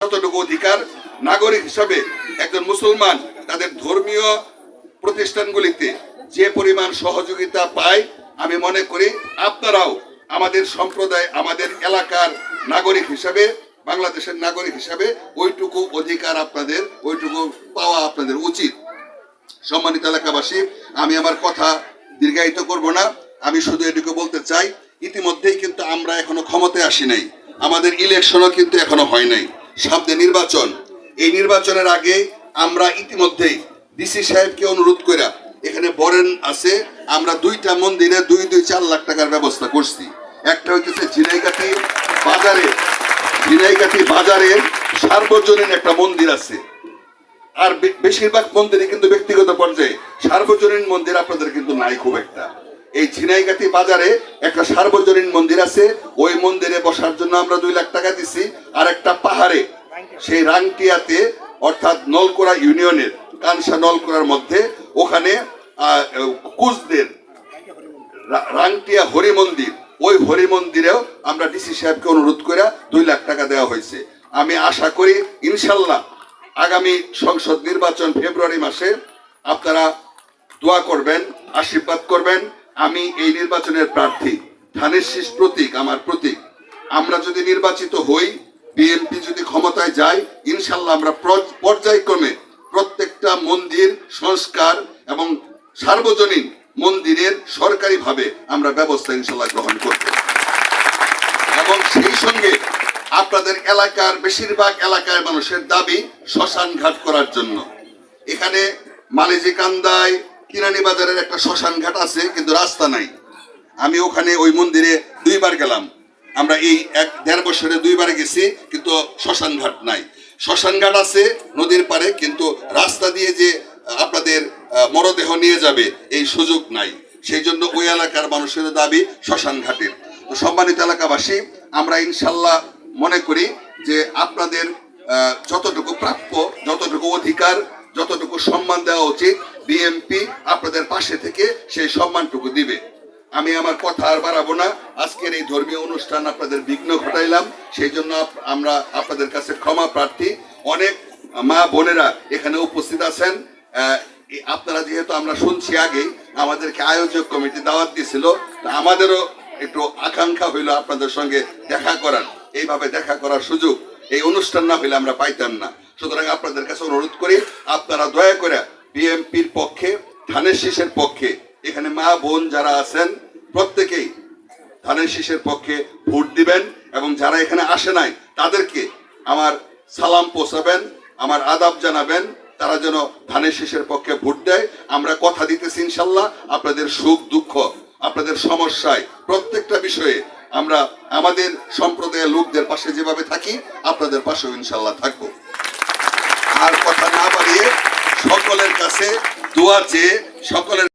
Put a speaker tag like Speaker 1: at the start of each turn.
Speaker 1: যতটুকু অধিকার নাগরিক হিসাবে একজন মুসলমান তাদের ধর্মীয় প্রতিষ্ঠানগুলিতে যে পরিমাণ সহযোগিতা পায়, আমি মনে করি আপনারাও আমাদের সম্প্রদায়, আমাদের এলাকার নাগরিক হিসাবে, বাংলাদেশের নাগরিক হিসাবে ওইটুকু অধিকার আপনাদের, ওইটুকু পাওয়া আপনাদের উচিত। সম্মানিত এলাকাবাসী, আমি আমার কথা দীর্ঘায়িত করব না। আমি শুধু এটুকু বলতে চাই, ইতিমধ্যেই কিন্তু আমরা এখনও ক্ষমতায় আসি নাই। আমাদের ইলেকশনও কিন্তু এখনও হয় নাই। সামনে নির্বাচন। এই নির্বাচনের আগে আমরা ইতিমধ্যেই ডিসি সাহেবকে অনুরোধ কইরা এখানে বরেন আছে, আমরা দুইটা মন্দিরে দুই দুই চার লাখ টাকার ব্যবস্থা করছি। একটা হইতেছে ঝিনাইকাঠি বাজারে। ঝিনাইকাঠি বাজারে সার্বজনীন একটা মন্দির আছে। আর বেশিরভাগ মন্দিরে কিন্তু ব্যক্তিগত পর্যায়ে সার্বজনীন মন্দির আপনাদের কিন্তু নাই খুব একটা। এই ঝিনাইগাতি বাজারে একটা সার্বজনীন মন্দির আছে। ওই মন্দিরে বসার জন্য আমরা দুই লাখ টাকা দিছি। আর একটা পাহাড়ে, সেই রাংটিয়াতে অর্থাৎ নলকোড়া ইউনিয়নের, কানসা নলকোড়ার মধ্যে, ওখানে কুচদের রাংটিয়া হরি মন্দির। ওই হরি মন্দিরেও আমরা ডিসি সাহেবকে অনুরোধ করে দুই লাখ টাকা দেওয়া হয়েছে। আমি আশা করি, ইনশাল্লাহ, আগামী সংসদ নির্বাচন ফেব্রুয়ারি মাসে আপনারা দোয়া করবেন, আশীর্বাদ করবেন। আমি এই নির্বাচনের প্রার্থী। ধানের শীষ প্রতীক, আমার প্রতীক। আমরা যদি নির্বাচিত হই, বিএনপি যদি ক্ষমতায় যায়, ইনশাল্লাহ আমরা পর্যায়ক্রমে প্রত্যেকটা মন্দির, সংস্কার এবং সার্বজনীন মন্দিরের সরকারিভাবে আমরা ব্যবস্থা ইনশাল্লাহ গ্রহণ করব। এবং সেই সঙ্গে আপনাদের এলাকার বেশিরভাগ এলাকার মানুষের দাবি শ্মশান ঘাট করার জন্য। এখানে মালেজি কান্দায় কিরানি বাজারের একটা শ্মশান ঘাট আছে, কিন্তু রাস্তা নাই। আমি ওখানে ওই মন্দিরে দুইবার গেলাম। আমরা এই এক দেড় বছরে দুইবার গেছি, কিন্তু শ্মশান ঘাট নাই। শ্মশান ঘাট আছে নদীর পারে কিন্তু রাস্তা দিয়ে যে আপনাদের মরদেহ নিয়ে যাবে, এই সুযোগ নাই। সেই জন্য ওই এলাকার মানুষের দাবি শ্মশান ঘাটের। তো সম্মানিত এলাকাবাসী, আমরা ইনশাল্লাহ মনে করি যে আপনাদের যতটুকু প্রাপ্য, যতটুকু অধিকার, যতটুকু সম্মান দেওয়া উচিত বিএমপি আপনাদের পাশে থেকে সেই সম্মানটুকু দিবে। আমি আমার কথা আর বাড়াবো না। আজকের এই ধর্মীয় অনুষ্ঠান আপনাদের বিঘ্ন ঘটাইলাম। সেই জন্য আমরা আপনাদের কাছে ক্ষমা প্রার্থী। অনেক মা বোনেরা এখানে উপস্থিত আছেন। আপনারা যেহেতু আমরা শুনছি আগেই, আমাদেরকে আয়োজক কমিটি দাওয়াত দিয়েছিল। আমাদেরও একটু আকাঙ্ক্ষা হইল আপনাদের সঙ্গে দেখা করার। এইভাবে দেখা করার সুযোগ এই অনুষ্ঠান না হইলে আমরা পাইতাম না। সুতরাং আপনাদের কাছে অনুরোধ করি, আপনারা দয়া করে বিএমপির পক্ষে, ধানের শীষের পক্ষে, এখানে মা, বোন যারা আছেন, প্রত্যেকেই ধানের শীষের পক্ষে ভোট দিবেন এবং যারা এখানে আসে নাই, তাদেরকে আমার সালাম পৌঁছাবেন, আমার আদাব জানাবেন, তারা যেন ধানের শীষের পক্ষে ভোট দেয়। আমরা কথা দিতেছি ইনশাল্লাহ, আপনাদের সুখ, দুঃখ, আপনাদের সমস্যায় প্রত্যেকটা বিষয়ে আমরা আমাদের সম্প্রদায়ের লোকদের পাশে যেভাবে থাকি, আপনাদের পাশেও ইনশাল্লাহ থাকব। আর কথা না বাড়িয়ে সকলের কাছে দোয়া চেয়ে সকলের